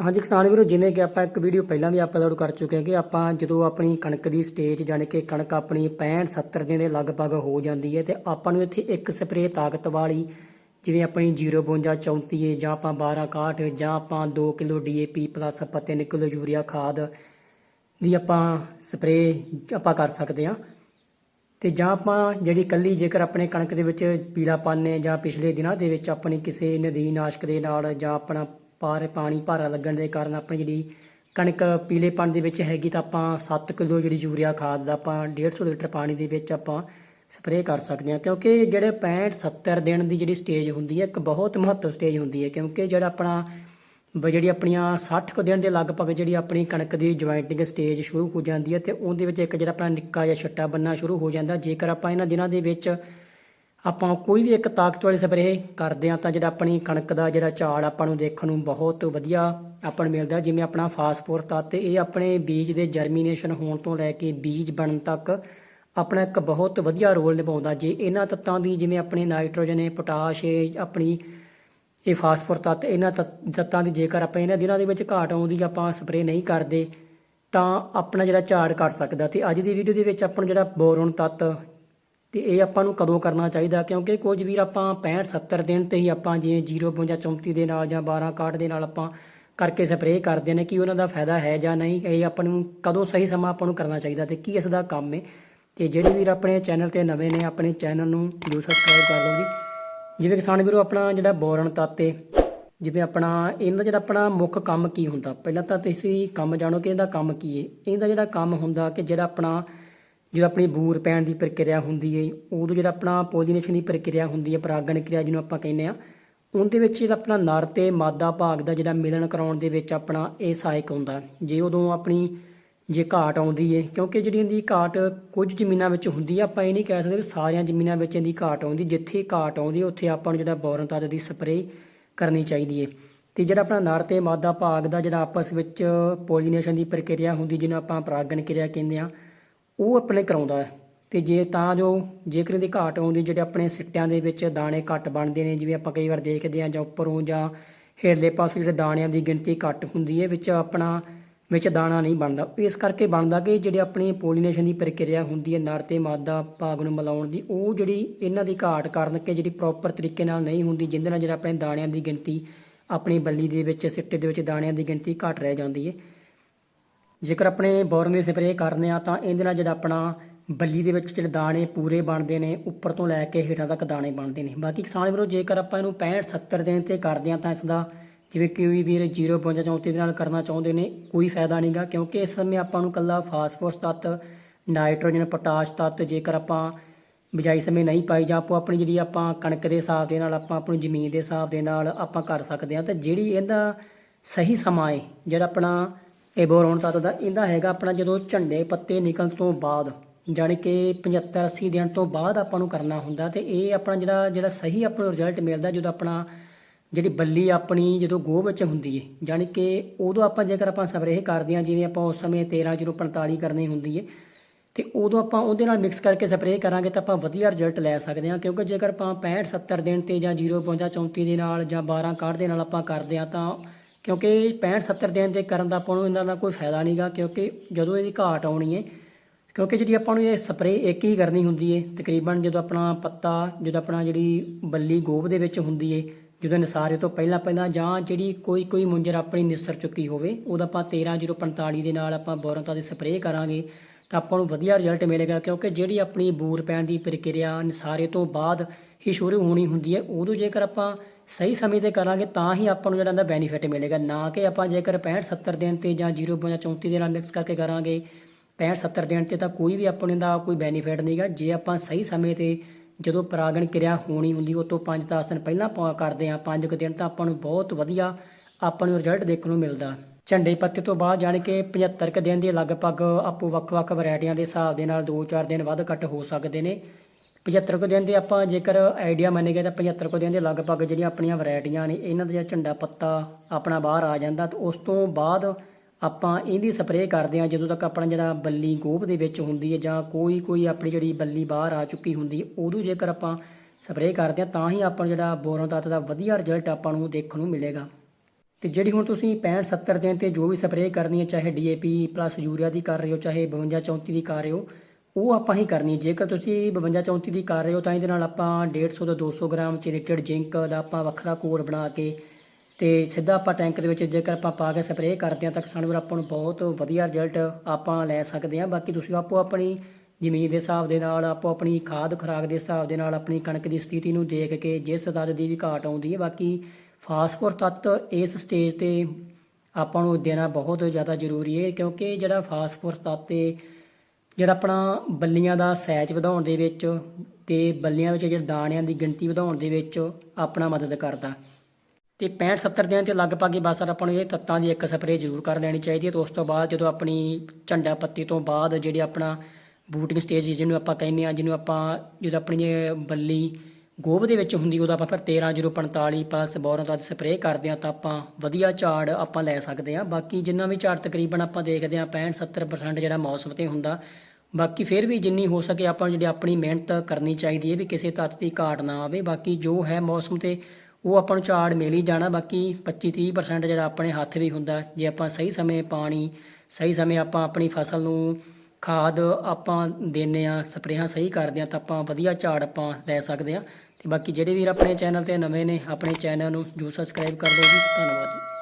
ਹਾਂਜੀ ਕਿਸਾਨ ਵੀਰੋ, ਜਿਵੇਂ ਕਿ ਆਪਾਂ ਇੱਕ ਵੀਡੀਓ ਪਹਿਲਾਂ ਵੀ ਅਪਲੋਡ ਕਰ ਚੁੱਕੇ ਹਾਂ ਕਿ ਆਪਾਂ ਜਦੋਂ ਆਪਣੀ ਕਣਕ ਦੀ ਸਟੇਜ ਜਾਣੀ ਕਿ ਕਣਕ ਆਪਣੀ 65 70 ਦਿਨ ਦੇ ਲਗਭਗ ਹੋ ਜਾਂਦੀ ਹੈ ਤੇ ਆਪਾਂ ਨੂੰ ਇੱਥੇ ਇੱਕ ਸਪਰੇਅ ਤਾਕਤ ਵਾਲੀ ਜਿਵੇਂ ਆਪਣੀ 052 34 ਹੈ ਜਾਂ ਆਪਾਂ 12 61 ਜਾਂ ਆਪਾਂ 2 ਕਿਲੋ ਡੀਏਪੀ ਪਲੱਸ ਆਪਾਂ 3 ਕਿਲੋ ਯੂਰੀਆ ਖਾਦ ਦੀ ਆਪਾਂ ਸਪਰੇਅ ਆਪਾਂ ਕਰ ਸਕਦੇ ਹਾਂ। ਤੇ ਜਾਂ ਆਪਾਂ ਜਿਹੜੀ ਕੱਲੀ ਜੇਕਰ ਆਪਣੇ ਕਣਕ ਦੇ ਵਿੱਚ ਪੀਲਾਪਨ ਹੈ ਜਾਂ ਪਿਛਲੇ ਦਿਨਾਂ ਦੇ ਵਿੱਚ ਆਪਣੀ ਕਿਸੇ ਨਦੀ ਨਾਸ਼ਕ ਦੇ ਨਾਲ ਜਾਂ ਆਪਣਾ ਪਾਰ ਪਾਣੀ ਭਾਰਾ ਲੱਗਣ ਦੇ ਕਾਰਨ ਆਪਣੀ ਜਿਹੜੀ ਕਣਕ ਪੀਲੇਪਨ ਦੇ ਵਿੱਚ ਹੈਗੀ ਤਾਂ ਆਪਾਂ 7 ਕਿਲੋ ਜਿਹੜੀ ਯੂਰੀਆ ਖਾਦ ਦਾ ਆਪਾਂ 150 ਲੀਟਰ ਪਾਣੀ ਦੇ ਵਿੱਚ ਆਪਾਂ ਸਪਰੇਅ ਕਰ ਸਕਦੇ ਹਾਂ। ਕਿਉਂਕਿ ਜਿਹੜੇ 65 70 ਦਿਨ ਦੀ ਜਿਹੜੀ ਸਟੇਜ ਹੁੰਦੀ ਹੈ, ਇੱਕ ਬਹੁਤ ਮਹੱਤਵ ਸਟੇਜ ਹੁੰਦੀ ਹੈ। ਕਿਉਂਕਿ ਜਿਹੜਾ ਆਪਣਾ ਬ- ਜਿਹੜੀ ਆਪਣੀਆਂ 60 ਕੁ ਦਿਨ ਦੇ ਲਗਭਗ ਜਿਹੜੀ ਆਪਣੀ ਕਣਕ ਦੀ ਜੁਆਇੰਟਿੰਗ ਸਟੇਜ ਸ਼ੁਰੂ ਹੋ ਜਾਂਦੀ ਹੈ ਤੇ ਉਹਦੇ ਵਿੱਚ ਇੱਕ ਜਿਹੜਾ ਆਪਣਾ ਨਿੱਕਾ ਜਿਹਾ ਛੱਟਾ ਬੰਨਾ ਸ਼ੁਰੂ ਹੋ ਜਾਂਦਾ। ਜੇਕਰ ਆਪਾਂ ਇਹਨਾਂ ਦਿਨਾਂ ਦੇ ਵਿੱਚ ਆਪਾਂ ਕੋਈ ਵੀ ਇੱਕ ਤਾਕਤ ਵਾਲੀ ਸਪਰੇਅ ਕਰਦੇ ਆ ਤਾਂ ਜਿਹੜਾ ਆਪਣੀ ਕਣਕ ਦਾ ਜਿਹੜਾ ਝਾੜ ਆਪਾਂ ਨੂੰ ਦੇਖਣ ਨੂੰ ਬਹੁਤ ਵਧੀਆ ਆਪਾਂ ਨੂੰ ਮਿਲਦਾ ਜਿਵੇਂ ਆਪਣਾ ਫਾਸਫੋਰ ਤੱਤ ਇਹ ਆਪਣੇ ਬੀਜ ਦੇ ਜਰਮੀਨੇਸ਼ਨ ਹੋਣ ਤੋਂ ਲੈ ਕੇ ਬੀਜ ਬਣਨ ਤੱਕ ਆਪਣਾ ਇੱਕ ਬਹੁਤ ਵਧੀਆ ਰੋਲ ਨਿਭਾਉਂਦਾ। ਜੇ ਇਹਨਾਂ ਤੱਤਾਂ ਦੀ ਜਿਵੇਂ ਆਪਣੇ ਨਾਈਟ੍ਰੋਜਨ ਹੈ ਪੋਟਾਸ਼ ਹੈ ਆਪਣੀ ਇਹ ਫਾਸਫੋਰ ਤੱਤ, ਇਹਨਾਂ ਤੱਤ- ਤੱਤਾਂ ਦੀ ਜੇਕਰ ਆਪਾਂ ਇਹਨਾਂ ਦਿਨਾਂ ਦੇ ਵਿੱਚ ਘਾਟ ਆਉਂਦੀ ਆਪਾਂ ਸਪਰੇਅ ਨਹੀਂ ਕਰਦੇ ਤਾਂ ਆਪਣਾ ਜਿਹੜਾ ਝਾੜ ਘਟ ਸਕਦਾ। ਤੇ ਅੱਜ ਦੀ ਵੀਡੀਓ ਦੇ ਵਿੱਚ ਆਪਾਂ ਨੂੰ ਜਿਹੜਾ ਬੋਰੋਨ ਤੱਤ ਤੇ ਇਹ ਆਪਾਂ ਨੂੰ ਕਦੋਂ ਕਰਨਾ ਚਾਹੀਦਾ? ਕਿਉਂਕਿ ਕੁਝ ਵੀਰ ਆਪਾਂ 65 70 ਦਿਨ ਤੇ ਹੀ ਆਪਾਂ ਜਿਵੇਂ 052 34 ਦੇ ਨਾਲ ਜਾਂ 12 61 ਦੇ ਨਾਲ ਆਪਾਂ ਕਰਕੇ ਸਪਰੇਅ ਕਰਦੇ ਨੇ, ਕਿ ਉਹਨਾਂ ਦਾ ਫਾਇਦਾ ਹੈ ਜਾਂ ਨਹੀਂ? ਇਹ ਆਪਾਂ ਨੂੰ ਕਦੋਂ ਸਹੀ ਸਮਾਂ ਆਪਾਂ ਨੂੰ ਕਰਨਾ ਚਾਹੀਦਾ ਤੇ ਕੀ ਇਸ ਦਾ ਕੰਮ ਹੈ ਤੇ ਜਿਹੜੇ ਵੀਰ ਆਪਣੇ ਚੈਨਲ ਤੇ ਨਵੇਂ ਨੇ, ਆਪਣੇ ਚੈਨਲ ਨੂੰ ਜਰੂਰ ਸਬਸਕ੍ਰਾਈਬ ਕਰ ਲਓ ਜੀ। ਜਿਵੇਂ ਕਿਸਾਨ ਵੀਰੋ, ਆਪਣਾ ਜਿਹੜਾ ਬੋਰਨ ਤਾਤੇ ਜਿਵੇਂ ਆਪਣਾ ਇਹਦਾ ਜਿਹੜਾ ਆਪਣਾ ਮੁੱਖ ਕੰਮ ਕੀ ਹੁੰਦਾ? ਪਹਿਲਾਂ ਤਾਂ ਤੁਸੀਂ ਕੰਮ ਜਾਣੋ ਕਿ ਇਹਦਾ ਕੰਮ ਕੀ ਹੈ ਇਹਦਾ ਜਿਹੜਾ ਕੰਮ ਹੁੰਦਾ ਕਿ ਜਿਹੜਾ ਆਪਣਾ ਜਦੋਂ ਆਪਣੀ ਬੂਰ ਪੈਣ ਦੀ ਪ੍ਰਕਿਰਿਆ ਹੁੰਦੀ ਹੈ, ਉਦੋਂ ਜਿਹੜਾ ਆਪਣਾ ਪੋਲੀਨੇਸ਼ਨ ਦੀ ਪ੍ਰਕਿਰਿਆ ਹੁੰਦੀ ਹੈ, ਪਰਾਗਣ ਕਿਰਿਆ ਜਿਹਨੂੰ ਆਪਾਂ ਕਹਿੰਦੇ ਆ ਉਹਦੇ ਵਿੱਚ ਜਿਹੜਾ ਆਪਣਾ ਨਰ ਤੇ ਮਾਦਾ ਭਾਗ ਦਾ ਜਿਹੜਾ ਮਿਲਣ ਕਰਾਉਣ ਦੇ ਵਿੱਚ ਆਪਣਾ ਇਹ ਸਹਾਇਕ ਹੁੰਦਾ ਜੇ ਉਦੋਂ ਆਪਣੀ ਜੇ ਘਾਟ ਆਉਂਦੀ ਹੈ, ਕਿਉਂਕਿ ਜਿਹੜੀ ਇਹਦੀ ਘਾਟ ਕੁਝ ਜ਼ਮੀਨਾਂ ਵਿੱਚ ਹੁੰਦੀ ਹੈ, ਆਪਾਂ ਇਹ ਨਹੀਂ ਕਹਿ ਸਕਦੇ ਵੀ ਸਾਰੀਆਂ ਜ਼ਮੀਨਾਂ ਵਿੱਚ ਇਹਦੀ ਘਾਟ ਆਉਂਦੀ, ਜਿੱਥੇ ਘਾਟ ਆਉਂਦੀ ਉੱਥੇ ਆਪਾਂ ਨੂੰ ਜਿਹੜਾ ਬੋਰਨ ਤੱਤ ਦੀ ਸਪਰੇਅ ਕਰਨੀ ਚਾਹੀਦੀ ਹੈ। ਤੇ ਜਿਹੜਾ ਆਪਣਾ ਨਰ ਤੇ ਮਾਦਾ ਭਾਗ ਦਾ ਜਿਹੜਾ ਆਪਸ ਵਿੱਚ ਪੋਲੀਨੇਸ਼ਨ ਦੀ ਪ੍ਰਕਿਰਿਆ ਹੁੰਦੀ, ਜਿਹਨੂੰ ਆਪਾਂ ਪਰਾਗਣ ਕਿਰਿਆ ਕਹਿੰਦੇ ਆ ਉਹ ਆਪਣੇ ਕਰਾਉਂਦਾ ਹੈ। ਤੇ ਜੇ ਤਾਂ ਜੋ ਜੇਕਰ ਇਹਦੀ ਘਾਟ ਆਉਂਦੀ, ਜਿਹੜੇ ਆਪਣੇ ਸਿੱਟਿਆਂ ਦੇ ਵਿੱਚ ਦਾਣੇ ਘੱਟ ਬਣਦੇ ਨੇ, ਜਿਵੇਂ ਆਪਾਂ ਕਈ ਵਾਰ ਦੇਖਦੇ ਹਾਂ ਜਾਂ ਉੱਪਰੋਂ ਜਾਂ ਹੇਠਲੇ ਪਾਸੋਂ ਜਿਹੜੇ ਦਾਣਿਆਂ ਦੀ ਗਿਣਤੀ ਘੱਟ ਹੁੰਦੀ ਹੈ, ਵਿੱਚ ਆਪਣਾ, ਵਿੱਚ ਦਾਣਾ ਨਹੀਂ ਬਣਦਾ। ਇਸ ਕਰਕੇ ਬਣਦਾ ਕਿ ਜਿਹੜੇ ਆਪਣੀ ਪੋਲੀਨੇਸ਼ਨ ਦੀ ਪ੍ਰਕਿਰਿਆ ਹੁੰਦੀ ਹੈ, ਨਰ ਤੇ ਮਾਦਾ ਭਾਗ ਨੂੰ ਮਿਲਾਉਣ ਦੀ, ਉਹ ਜਿਹੜੀ ਇਹਨਾਂ ਦੀ ਘਾਟ ਕਾਰਨ ਕਿ ਜਿਹੜੀ ਪ੍ਰੋਪਰ ਤਰੀਕੇ ਨਾਲ ਨਹੀਂ ਹੁੰਦੀ, ਜਿੰਦੇ ਨਾਲ ਜਿਹੜਾ ਆਪਣੇ ਦਾਣਿਆਂ ਦੀ ਗਿਣਤੀ, ਆਪਣੀ ਬੱਲੀ ਦੇ ਵਿੱਚ, ਸਿੱਟੇ ਦੇ ਵਿੱਚ ਦਾਣਿਆਂ ਦੀ ਗਿਣਤੀ ਘਟ ਰਹਿ ਜਾਂਦੀ ਹੈ। ਜੇਕਰ ਆਪਣੇ ਬੋਰਨ ਦੀ ਸਪਰੇਅ ਕਰਨੇ ਆ ਤਾਂ ਇਹਦੇ ਨਾਲ ਜਿਹੜਾ ਆਪਣਾ ਬੱਲੀ ਦੇ ਵਿੱਚ ਜਿਹੜੇ ਦਾਣੇ ਪੂਰੇ ਬਣਦੇ ਨੇ, ਉੱਪਰ ਤੋਂ ਲੈ ਕੇ ਹੇਠਾਂ ਤੱਕ ਦਾਣੇ ਬਣਦੇ ਨੇ। ਬਾਕੀ ਕਿਸਾਨ ਵੀਰੋ, ਜੇਕਰ ਆਪਾਂ ਇਹਨੂੰ 65 70 ਦਿਨ ਤੇ ਕਰਦੇ ਆ ਤਾਂ ਇਸ ਦਾ ਜਿਵੇਂ ਕਿ ਵੀ ਵੀਰ 0.5 34 ਦੇ ਨਾਲ ਕਰਨਾ ਚਾਹੁੰਦੇ ਨੇ, ਕੋਈ ਫਾਇਦਾ ਨਹੀਂਗਾ ਕਿਉਂਕਿ ਇਸ ਸਮੇਂ ਆਪਾਂ ਨੂੰ ਕੱਲਾ ਫਾਸਫੋਰਸ ਤੱਤ, ਨਾਈਟ੍ਰੋਜਨ, ਪੋਟਾਸ਼ ਤੱਤ ਜੇਕਰ ਆਪਾਂ ਬਿਜਾਈ ਸਮੇਂ ਨਹੀਂ ਪਾਈ ਜਾਂ ਆਪੋ ਆਪਣੀ ਜਿਹੜੀ ਆਪਾਂ ਕਣਕ ਦੇ ਹਿਸਾਬ ਦੇ ਨਾਲ, ਆਪਾਂ ਆਪਣੀ ਜ਼ਮੀਨ ਦੇ ਹਿਸਾਬ ਦੇ ਨਾਲ ਆਪਾਂ ਕਰ ਸਕਦੇ ਹਾਂ ਤਾਂ ਜਿਹੜੀ ਇਹਦਾ ਸਹੀ ਸਮਾਂ ਹੈ ਜਿਹੜਾ ਆਪਣਾ ਇਹ ਬੋਰੋਨ ਤੱਤ ਦਾ ਇਹਦਾ ਹੈਗਾ ਆਪਣਾ ਜਦੋਂ ਝੰਡੇ ਪੱਤੇ ਨਿਕਲਣ ਤੋਂ ਬਾਅਦ, ਜਾਣੀ ਕਿ 75 80 ਦਿਨ ਤੋਂ ਬਾਅਦ ਆਪਾਂ ਨੂੰ ਕਰਨਾ ਹੁੰਦਾ ਤੇ ਇਹ ਆਪਣਾ ਜਿਹੜਾ ਜਿਹੜਾ ਸਹੀ ਆਪਾਂ ਨੂੰ ਰਿਜ਼ਲਟ ਮਿਲਦਾ ਜਦੋਂ ਆਪਣਾ ਜਿਹੜੀ ਬੱਲੀ ਆਪਣੀ ਜਦੋਂ ਗੋਹ ਵਿੱਚ ਹੁੰਦੀ ਹੈ ਜਾਣੀ ਕਿ ਉਦੋਂ ਆਪਾਂ ਜੇਕਰ ਆਪਾਂ ਸਪਰੇਅ ਕਰਦੇ ਹਾਂ, ਜਿਵੇਂ ਆਪਾਂ ਉਸ ਸਮੇਂ 13 ਕਰਨੀ ਹੁੰਦੀ ਹੈ ਤੇ ਉਦੋਂ ਆਪਾਂ ਉਹਦੇ ਨਾਲ ਮਿਕਸ ਕਰਕੇ ਸਪਰੇਅ ਕਰਾਂਗੇ ਤਾਂ ਆਪਾਂ ਵਧੀਆ ਰਿਜ਼ਲਟ ਲੈ ਸਕਦੇ ਹਾਂ, ਕਿਉਂਕਿ ਜੇਕਰ ਆਪਾਂ 65 70 ਦਿਨ ਤੇ ਜਾਂ 0.5 34 ਦੇ ਨਾਲ ਜਾਂ 12 61 ਦੇ ਨਾਲ ਆਪਾਂ ਕਰਦੇ ਹਾਂ ਤਾਂ ਕਿਉਂਕਿ 65 70 ਦਿਨ ਦੇ ਕਰਨ ਦਾ ਆਪਾਂ ਨੂੰ ਇਹਨਾਂ ਦਾ ਕੋਈ ਫਾਇਦਾ ਨਹੀਂਗਾ ਕਿਉਂਕਿ ਜਦੋਂ ਇਹਦੀ ਘਾਟ ਆਉਣੀ ਹੈ ਕਿਉਂਕਿ ਜਿਹੜੀ ਆਪਾਂ ਨੂੰ ਇਹ ਸਪਰੇਅ ਇੱਕ ਹੀ ਕਰਨੀ ਹੁੰਦੀ ਹੈ ਤਕਰੀਬਨ ਜਦੋਂ ਆਪਣਾ ਪੱਤਾ, ਜਦੋਂ ਆਪਣਾ ਜਿਹੜੀ ਬੱਲੀ ਗੋਭ ਦੇ ਵਿੱਚ ਹੁੰਦੀ ਹੈ ਜਦੋਂ ਨਿਸਾਰੇ ਤੋਂ ਪਹਿਲਾਂ ਪਹਿਲਾਂ ਜਾਂ ਜਿਹੜੀ ਕੋਈ ਕੋਈ ਮੁੰਜਰ ਆਪਣੀ ਨਿਸਰ ਚੁੱਕੀ ਹੋਵੇ, ਉਹਦਾ ਆਪਾਂ 13045 ਦੇ ਨਾਲ ਆਪਾਂ ਬੋਰਨਤਾ ਦੀ ਸਪਰੇਅ ਕਰਾਂਗੇ, ਤਾਂ ਆਪਾਂ ਨੂੰ ਵਧੀਆ ਰਿਜ਼ਲਟ ਮਿਲੇਗਾ, ਕਿਉਂਕਿ ਜਿਹੜੀ ਆਪਣੀ ਬੂਰ ਪੈਣ ਦੀ ਪ੍ਰਕਿਰਿਆ ਨਿਸਾਰੇ ਤੋਂ ਬਾਅਦ ਹੀ ਸ਼ੁਰੂ ਹੋਣੀ ਹੁੰਦੀ ਹੈ ਉਦੋਂ ਜੇਕਰ ਆਪਾਂ ਸਹੀ ਸਮੇਂ ਤੇ ਕਰਾਂਗੇ ਤਾਂ ਹੀ ਆਪਾਂ ਨੂੰ ਜਿਹੜਾ ਇਹਦਾ ਬੈਨੀਫਿਟ ਮਿਲੇਗਾ। ਨਾ ਕਿ ਆਪਾਂ ਜੇਕਰ 65 70 ਦਿਨ ਤੇ ਜਾਂ 0.34 ਦੇ ਨਾਲ ਮਿਕਸ ਕਰਕੇ ਕਰਾਂਗੇ 65 70 ਦਿਨ ਤੇ ਤਾਂ ਕੋਈ ਵੀ ਆਪਾਂ ਨੂੰ ਦਾ ਕੋਈ ਬੈਨੀਫਿਟ ਨਹੀਂਗਾ ਜੇ ਆਪਾਂ ਸਹੀ ਸਮੇਂ ਤੇ ਜਦੋਂ ਪਰਾਗਣ ਕਿਰਿਆ ਹੋਣੀ ਹੁੰਦੀ, ਉਹ ਤੋਂ 5-10 ਦਿਨ ਪਹਿਲਾਂ ਆਪਾਂ ਕਰਦੇ ਹਾਂ 5 ਕੁ ਦਿਨ ਤਾਂ ਆਪਾਂ ਨੂੰ ਬਹੁਤ ਵਧੀਆ ਆਪਾਂ ਨੂੰ ਰਿਜ਼ਲਟ ਦੇਖਣ ਨੂੰ ਮਿਲਦਾ। ਝੰਡੇ ਪੱਤੇ ਤੋਂ ਬਾਅਦ ਜਾਣੀ ਕਿ 75 ਕੁ ਦਿਨ ਦੇ ਲਗਭਗ ਆਪੋ ਵੱਖ-ਵੱਖ ਵੈਰਾਈਟੀਆਂ ਦੇ ਹਿਸਾਬ ਦੇ ਨਾਲ 2-4 ਦਿਨ ਵੱਧ ਘੱਟ ਹੋ ਸਕਦੇ ਨੇ। 75 ਕੁ ਦਿਨ ਦੇ ਆਪਾਂ ਜੇਕਰ ਆਈਡੀਆ ਮੰਨੇਗੇ ਤਾਂ 75 ਕੁ ਦਿਨ ਦੇ ਲਗਭਗ ਜਿਹੜੀਆਂ ਆਪਣੀਆਂ ਵੈਰਾਈਟੀਆਂ ਨੇ, ਇਹਨਾਂ ਦਾ ਜਿਹੜਾ ਝੰਡਾ ਪੱਤਾ ਆਪਣਾ ਬਾਹਰ ਆ ਜਾਂਦਾ ਤਾਂ ਉਸ ਤੋਂ ਬਾਅਦ ਆਪਾਂ ਇਹਦੀ ਸਪਰੇਅ ਕਰਦੇ ਹਾਂ, ਜਦੋਂ ਤੱਕ ਆਪਣਾ ਜਿਹੜਾ ਬੱਲੀ ਗੋਭ ਦੇ ਵਿੱਚ ਹੁੰਦੀ ਹੈ ਜਾਂ ਕੋਈ ਕੋਈ ਆਪਣੀ ਜਿਹੜੀ ਬੱਲੀ ਬਾਹਰ ਆ ਚੁੱਕੀ ਹੁੰਦੀ ਹੈ ਉਦੋਂ ਜੇਕਰ ਆਪਾਂ ਸਪਰੇਅ ਕਰਦੇ ਹਾਂ ਤਾਂ ਹੀ ਆਪਾਂ ਜਿਹੜਾ ਬੋਰਨ ਤੱਤ ਦਾ ਵਧੀਆ ਰਿਜ਼ਲਟ ਆਪਾਂ ਨੂੰ ਦੇਖਣ ਨੂੰ ਮਿਲੇਗਾ। ਤੇ ਜਿਹੜੀ ਹੁਣ ਤੁਸੀਂ 65 70 ਦਿਨ ਤੇ ਜੋ ਵੀ ਸਪਰੇਅ ਕਰਨੀ ਹੈ, ਚਾਹੇ ਡੀਏਪੀ ਪਲੱਸ ਯੂਰੀਆ ਦੀ ਕਰ ਰਹੇ ਹੋ, ਚਾਹੇ 52 34 ਦੀ ਕਰ ਰਹੇ ਹੋ ਉਹ ਆਪਾਂ ਹੀ ਕਰਨੀ ਜੇਕਰ ਤੁਸੀਂ 52 34 ਦੀ ਕਰ ਰਹੇ ਹੋ, ਤਾਂ ਇਹਦੇ ਨਾਲ ਆਪਾਂ 150 ਤੋਂ 200 ਗ੍ਰਾਮ ਚਿਰੇਟਡ ਜ਼ਿੰਕ ਦਾ ਆਪਾਂ ਵੱਖਰਾ ਕੋਰ ਬਣਾ ਕੇ ਤੇ ਸਿੱਧਾ ਆਪਾਂ ਟੈਂਕ ਦੇ ਵਿੱਚ ਜੇਕਰ ਆਪਾਂ ਪਾ ਕੇ ਸਪਰੇਅ ਕਰਦੇ ਹਾਂ, ਤਾਂ ਕਿਸਾਨ ਵੀਰ ਆਪਾਂ ਨੂੰ ਬਹੁਤ ਵਧੀਆ ਰਿਜ਼ਲਟ ਆਪਾਂ ਲੈ ਸਕਦੇ ਹਾਂ। ਬਾਕੀ ਤੁਸੀਂ ਆਪੋ ਆਪਣੀ ਜ਼ਮੀਨ ਦੇ ਹਿਸਾਬ ਦੇ ਨਾਲ, ਆਪੋ ਆਪਣੀ ਖਾਦ ਖੁਰਾਕ ਦੇ ਹਿਸਾਬ ਦੇ ਨਾਲ ਆਪਣੀ ਕਣਕ ਦੀ ਸਥਿਤੀ ਨੂੰ ਦੇਖ ਕੇ ਜਿਸ ਤੱਤ ਦੀ ਵੀ ਘਾਟ ਆਉਂਦੀ ਹੈ। ਬਾਕੀ ਫਾਸਫੋਰ ਤੱਤ ਇਸ ਸਟੇਜ ਤੇ ਆਪਾਂ ਨੂੰ ਦੇਣਾ ਬਹੁਤ ਜ਼ਿਆਦਾ ਜ਼ਰੂਰੀ ਹੈ, ਕਿਉਂਕਿ ਜਿਹੜਾ ਫਾਸਫੋਰ ਤੱਤ 'ਤੇ ਜਿਹੜਾ ਆਪਣਾ ਬੱਲੀਆਂ ਦਾ ਸਾਈਜ਼ ਵਧਾਉਣ ਦੇ ਵਿੱਚ ਤੇ ਬੱਲੀਆਂ ਵਿੱਚ ਜਿਹੜੇ ਦਾਣਿਆਂ ਦੀ ਗਿਣਤੀ ਵਧਾਉਣ ਦੇ ਵਿੱਚ ਆਪਣਾ ਮਦਦ ਕਰਦਾ। ਤੇ 65 70 ਦਿਨ ਤੇ ਲਗਭਗ ਹੀ ਬਸ ਆਪਾਂ ਨੂੰ ਇਹ ਤੱਤਾਂ ਦੀ ਇੱਕ ਸਪਰੇਅ ਜ਼ਰੂਰ ਕਰ ਲੈਣੀ ਚਾਹੀਦੀ ਹੈ ਤੇ ਉਸ ਤੋਂ ਬਾਅਦ ਜਦੋਂ ਆਪਣੀ ਝੰਡਾ ਪੱਤੀ ਤੋਂ ਬਾਅਦ ਜਿਹੜੀ ਆਪਣਾ ਬੂਟਿੰਗ ਸਟੇਜ ਜਿਹਨੂੰ ਆਪਾਂ ਕਹਿੰਦੇ ਆ ਜਿਹਨੂੰ ਆਪਾਂ ਜਦੋਂ ਆਪਣੀ ਬੱਲੀ ਗੋਭ ਦੇ ਵਿੱਚ ਹੁੰਦੀ, ਉਦੋਂ ਆਪਾਂ ਫਿਰ 13045 ਪਲਸ ਬੋਰਨ ਦਾ ਸਪਰੇਅ ਕਰਦੇ ਆ ਤਾਂ ਆਪਾਂ ਵਧੀਆ ਝਾੜ ਆਪਾਂ ਲੈ ਸਕਦੇ ਆ ਬਾਕੀ ਜਿੰਨਾ ਵੀ ਝਾੜ ਤਕਰੀਬਨ ਆਪਾਂ ਦੇਖਦੇ ਆ 65 70% ਜਿਹੜਾ ਮੌਸਮ ਤੇ ਹੁੰਦਾ ਬਾਕੀ ਫਿਰ ਵੀ ਜਿੰਨੀ ਹੋ ਸਕੇ ਆਪਾਂ ਨੂੰ ਜਿਹੜੀ ਆਪਣੀ ਮਿਹਨਤ ਕਰਨੀ ਚਾਹੀਦੀ ਹੈ ਵੀ ਕਿਸੇ ਤੱਤ ਦੀ ਘਾਟ ਨਾ ਆਵੇ, ਬਾਕੀ ਜੋ ਹੈ ਮੌਸਮ ਤੇ ਉਹ ਆਪਾਂ ਨੂੰ ਝਾੜ ਮਿਲ ਹੀ ਜਾਣਾ, ਬਾਕੀ 25 30% ਜਿਹੜਾ ਆਪਣੇ ਹੱਥ ਵੀ ਹੁੰਦਾ, ਜੇ ਆਪਾਂ ਸਹੀ ਸਮੇਂ ਪਾਣੀ, ਸਹੀ ਸਮੇਂ ਆਪਾਂ ਆਪਣੀ ਫਸਲ ਨੂੰ ਖਾਦ ਆਪਾਂ ਦਿੰਨੇ ਆ ਸਪਰੇਹਾਂ ਸਹੀ ਕਰਦੇ ਆ ਤਾਂ ਆਪਾਂ ਵਧੀਆ ਝਾੜ ਆਪਾਂ ਲੈ ਸਕਦੇ ਆ ਤੇ ਬਾਕੀ ਜਿਹੜੇ ਵੀਰ ਆਪਣੇ ਚੈਨਲ ਤੇ ਨਵੇਂ ਨੇ, ਆਪਣੇ ਚੈਨਲ ਨੂੰ ਜਰੂਰ ਸਬਸਕ੍ਰਾਈਬ ਕਰ ਲਓ ਜੀ। ਧੰਨਵਾਦ ਜੀ।